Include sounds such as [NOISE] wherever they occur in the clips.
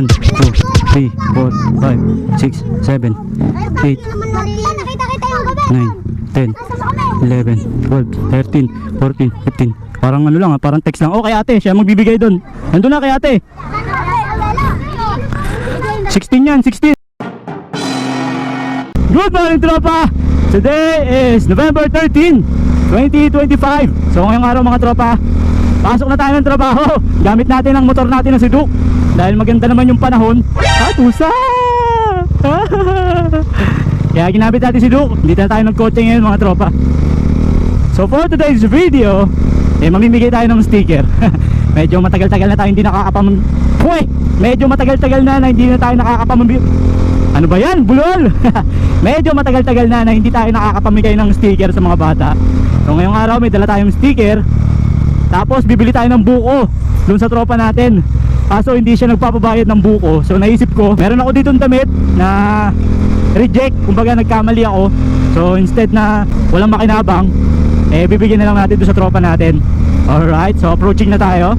1, 2, 3, 4, 5, 6, 7, 8, Nakita kita yung gabi. 9, 10, 11, 12, 13, 14, 15. Parang ano lang, ah, parang text lang. Oh, kay ate, siya magbibigay doon. Nandun na kay ate. 16 yan, 16. Good morning, tropa! Today is November 13, 2025. So ngayong araw mga tropa, pasok na tayo ng trabaho. Gamit natin ang motor natin na si Duke. Dahil maganda naman yung panahon. At usa! [LAUGHS] Kaya ginamit natin si Duke. Hindi na tayo nagkotse ngayon mga tropa. So for today's video, eh mamimigay tayo ng sticker. [LAUGHS] Medyo matagal-tagal na tayo hindi nakakapam... Uy! Medyo matagal-tagal na na hindi na tayo nakakapamambi... Ano ba yan? Bulol! [LAUGHS] Medyo matagal-tagal na na hindi tayo nakakapamigay ng sticker sa mga bata. So ngayong araw may dala tayong sticker. Tapos bibili tayo ng buko dun sa tropa natin. Kaso hindi siya nagpapabayad ng buko. So naisip ko, meron ako dito damit na reject. Kumbaga nagkamali ako. So instead na walang makinabang, eh bibigyan na lang natin doon sa tropa natin. Alright, so approaching na tayo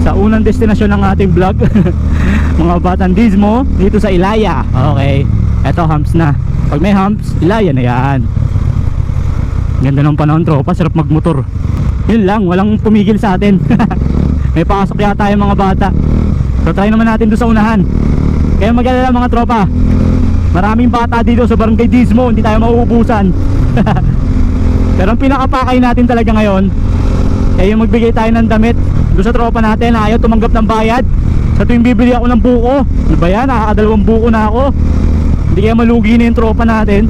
sa unang destinasyon ng ating vlog. [LAUGHS] Mga batang Dismo dito sa Ilaya. Okay, eto humps na. Pag may humps, Ilaya na yan. Ganda ng panahon tropa, sarap magmotor. Yun lang, walang pumigil sa atin. [LAUGHS] may pasok yata yung mga bata. So try naman natin doon sa unahan. Kaya mag-alala mga tropa. Maraming bata dito sa Barangay Dismo, hindi tayo mauubusan. [LAUGHS] Pero ang pinakapakay natin talaga ngayon ay yung magbigay tayo ng damit doon sa tropa natin na ayaw tumanggap ng bayad. Sa tuwing bibili ako ng buko, ano ba yan? Nakakadalawang buko na ako. Hindi kaya malugi na yung tropa natin.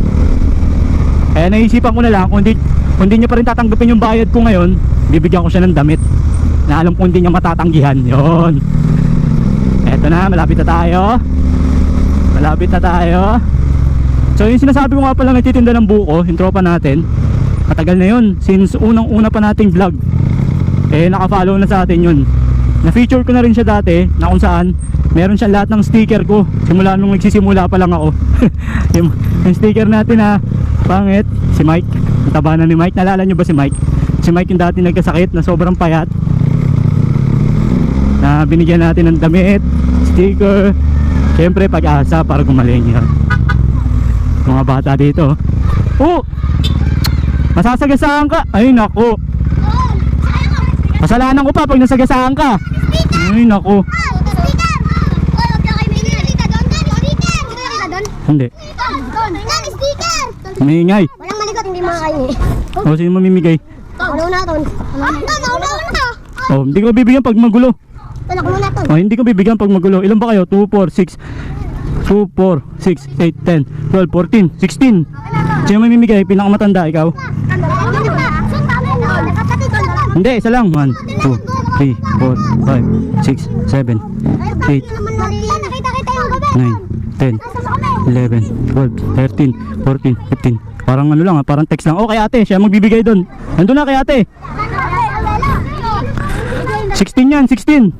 Kaya naisipan ko na lang kung hindi, kung hindi niya pa rin tatanggapin yung bayad ko ngayon, bibigyan ko siya ng damit na alam kong hindi niya matatanggihan. [LAUGHS] Yon. Eto na, malapit na tayo. Malapit na tayo. So yung sinasabi ko nga pala nagtitinda ng buko, yung tropa natin, matagal na yun. Since unang una pa nating vlog, eh naka-follow na sa atin yun. Na-feature ko na rin siya dati, na kung saan, meron siya lahat ng sticker ko. Simula nung nagsisimula pa lang ako. [LAUGHS] yung, yung sticker natin na pangit, si Mike. Taba na ni Mike. Nalala nyo ba si Mike? Si Mike yung dati nagkasakit na sobrang payat. Na binigyan natin ng damit, sticker, Siyempre pag-asa para gumaling yan Mga bata dito. Oh! Masasagasaan ka? Ay nako Kasalanan ko pa pag nasagasaan ka. Ay nako Hindi Maingay Walang maligot, hindi makakain eh. O sino mamimigay Ako na ton. Ah, ako na. O hindi ko bibigyan pag magulo Ton, ako muna ton. O hindi ko bibigyan pag magulo Ilan ba kayo? 2, 4, 6 2, 4, 6, 8, 10 12, 14, 16 Sino mamimigay? Pinakamatanda ikaw? Hindi, isa lang 1, 2, 3, 4, 5, 6, 7 8, Nakita kita yung gabi. 9, 10 11, 12, 13, 14, 15 Parang ano lang ha, parang text lang. Oh kay ate, siya magbibigay doon Nandun na kay ate. 16 yan, 16